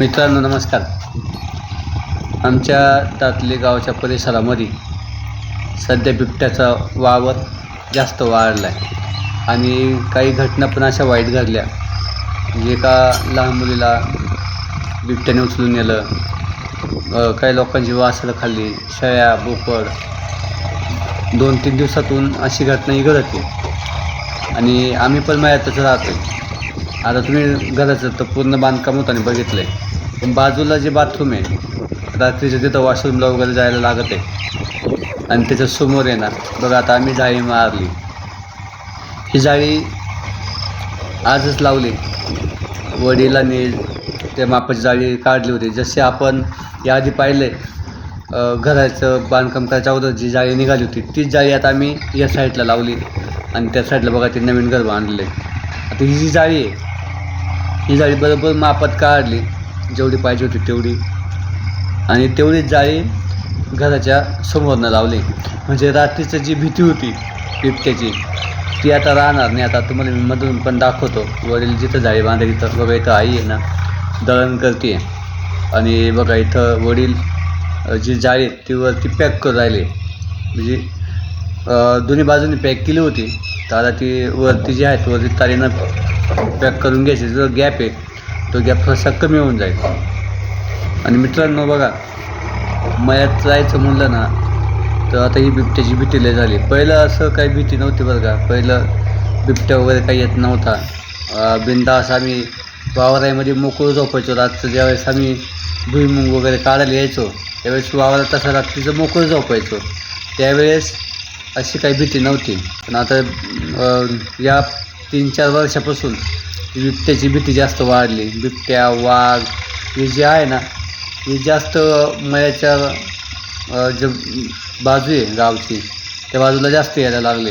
मित्रांनो नमस्कार. आमच्या तातले गावाच्या परिसरामध्ये सध्या बिबट्याचा वावर जास्त वाढला आहे आणि काही घटना पण अशा वाईट घडल्या. जे लहान मुलीला बिबट्याने उचलून नेलं. काही लोकांची वासरं खाल्ली शेळ्या बोकड. दोन तीन दिवसातून अशी घटना ही आहे. आणि आम्ही पण मयातच राहतो आता तुम्ही घराचं तर पूर्ण बांधकाम होताना बघितलं आहे पण बाजूला जे बाथरूम आहे रात्रीचं तिथं वॉशरूमला वगैरे जायला लागत आहे. आणि त्याच्यासमोर येणार बघा आता आम्ही जाळी मारली. ही जाळी आजच लावली. वडिलांनी त्या मापाची जाळी काढली होती. जसे आपण याआधी पाहिले घराचं बांधकाम करायच्या अगोदर जी जाळी निघाली होती तीच जाळी आता आम्ही या साईडला लावली. आणि त्या साईडला बघा ते नवीन घर बांधले आता ही जी जाळी आहे ही जाळी बरोबर मापात काढली. जेवढी पाहिजे होती तेवढी. आणि तेवढीच जाळी घराच्या समोरनं लावली. म्हणजे रात्रीचं जी भीती होती बिबट्याची ती आता राहणार नाही. आता तुम्हाला मी मधून पण दाखवतो. वडील जिथं जाळी बांधली तिथं बघा इथं आई आहे ना दळण करते आणि बघा इथं वडील जी जाळी ती वरती पॅक करून राहिले. म्हणजे दोन्ही बाजूनी पॅक केली होती. तर आता ती वरती जी आहे वरती तारीनं पॅक करून घ्यायची जो गॅप आहे तो गॅप थोडासा कमी होऊन जाईल. आणि मित्रांनो बघा मयात जायचं म्हणलं ना तर आता ही बिबट्याची भीती लय झाली. पहिलं असं काही भीती नव्हती बरं का. पहिलं बिबट्या वगैरे काही येत नव्हता. बिंदास आम्ही वावराईमध्ये मोकळं झोपायचो. रातचं ज्यावेळेस आम्ही भुईमुंग वगैरे काढायला यायचो त्यावेळेस वावरात तसं रात्रीचं मोकळं झोपायचो. त्यावेळेस अशी काही भीती नव्हती. पण आता या तीन चार वर्षापासून बिबट्याची भीती जास्त वाढली. बिबट्या वाघ हे जे आहे ना हे जास्त मयाच्या जे बाजू आहे गावची त्या बाजूला जास्त यायला लागले.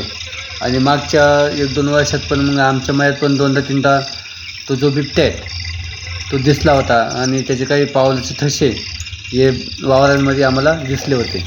आणि मागच्या एक दोन वर्षात पण मग आमच्या मयात पण दोनदा तीनदा तो जो बिबट्या आहे तो दिसला होता. आणि त्याचे काही पावलाचे ठसे हे वावरांमध्ये आम्हाला दिसले होते.